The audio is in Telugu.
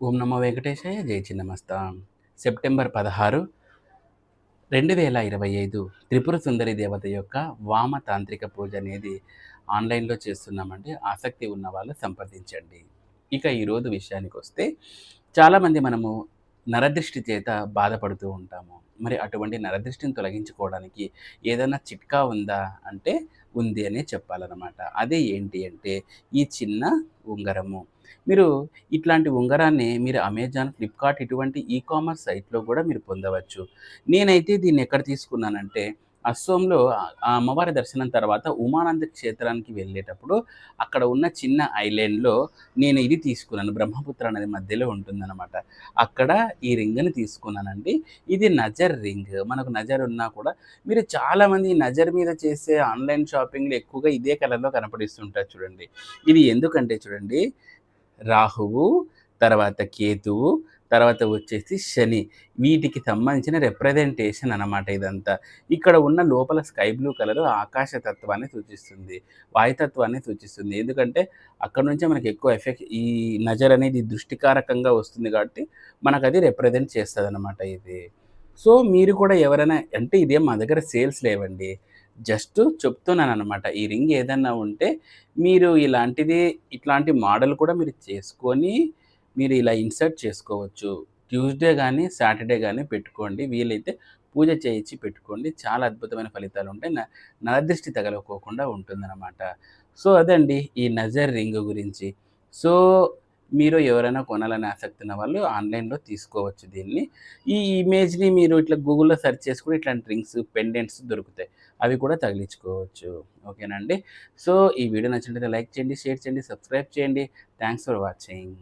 ఓం నమో వెంకటేశాయ జై చిన్నమస్తా. సెప్టెంబర్ పదహారు రెండు వేల ఇరవై ఐదు త్రిపుర సుందరి దేవత యొక్క వామ తాంత్రిక పూజ అనేది ఆన్లైన్లో చేస్తున్నామండి ఆసక్తి ఉన్న వాళ్ళు సంప్రదించండి. ఇక ఈరోజు విషయానికి వస్తే చాలామంది మనము నరదృష్టి చేత బాధపడుతూ ఉంటాము. మరి అటువంటి నరదృష్టిని తొలగించుకోవడానికి ఏదైనా చిట్కా ఉందా అంటే ఉంది అనే చెప్పాలన్నమాట. అదే ఏంటి అంటే ఈ చిన్న ఉంగరము మీరు ఇట్లాంటి ఉంగరాన్ని మీరు అమెజాన్ ఫ్లిప్కార్ట్ ఇటువంటి ఈ కామర్స్ సైట్లో కూడా మీరు పొందవచ్చు. నేనైతే దీన్ని ఎక్కడ తీసుకున్నానంటే అస్సోంలో ఆ అమ్మవారి దర్శనం తర్వాత ఉమానంద క్షేత్రానికి వెళ్ళేటప్పుడు అక్కడ ఉన్న చిన్న ఐలాండ్లో నేను ఇది తీసుకున్నాను. బ్రహ్మపుత్ర అనేది మధ్యలో ఉంటుందన్నమాట. అక్కడ ఈ రింగ్ని తీసుకున్నానండి. ఇది నజర్ రింగ్. మనకు నజర్ ఉన్నా కూడా మీరు చాలామంది నజర్ మీద చేసే ఆన్లైన్ షాపింగ్లు ఎక్కువగా ఇదే కలర్లో కనపడిస్తుంటారు చూడండి. ఇది ఎందుకంటే చూడండి రాహువు తర్వాత కేతువు తర్వాత వచ్చేసి శని. వీటికి సంబంధించిన రిప్రజెంటేషన్ అనమాట ఇదంతా. ఇక్కడ ఉన్న లోపల స్కై బ్లూ కలర్ ఆకాశతత్వాన్ని సూచిస్తుంది. వాయుతత్వాన్ని సూచిస్తుంది. ఎందుకంటే అక్కడ నుంచే మనకి ఎక్కువ ఎఫెక్ట్ ఈ నజర్ అనేది దృష్టికారకంగా వస్తుంది కాబట్టి మనకు అది రిప్రజెంట్ చేస్తుంది అనమాట ఇది. సో మీరు కూడా ఎవరైనా అంటే ఇదేం మా దగ్గర సేల్స్ లేవండి. జస్ట్ చెప్తున్నాను అనమాట ఈ రింగ్ ఏదన్నా ఉంటే మీరు ఇలాంటిది ఇట్లాంటి మోడల్ కూడా మీరు చేసుకొని మీరు ఇలా ఇన్సర్ట్ చేసుకోవచ్చు. ట్యూస్డే కానీ సాటర్డే కానీ పెట్టుకోండి. వీలైతే పూజ చేయించి పెట్టుకోండి. చాలా అద్భుతమైన ఫలితాలు ఉంటాయి. నరదృష్టి తగలకోకుండా ఉంటుందన్నమాట. సో అదండి ఈ నజర్ రింగ్ గురించి. సో మీరు ఎవరైనా కొనాలని ఆసక్తి ఉన్న వాళ్ళు ఆన్లైన్లో తీసుకోవచ్చు దీన్ని. ఈ ఇమేజ్ని మీరు ఇట్లా గూగుల్లో సెర్చ్ చేసుకుని ఇట్లాంటి రింగ్స్ పెండెంట్స్ దొరుకుతాయి. అవి కూడా తగిలించుకోవచ్చు. ఓకేనండి సో ఈ వీడియో నచ్చినట్లయితే లైక్ చేయండి షేర్ చేయండి సబ్స్క్రైబ్ చేయండి. Thanks for watching.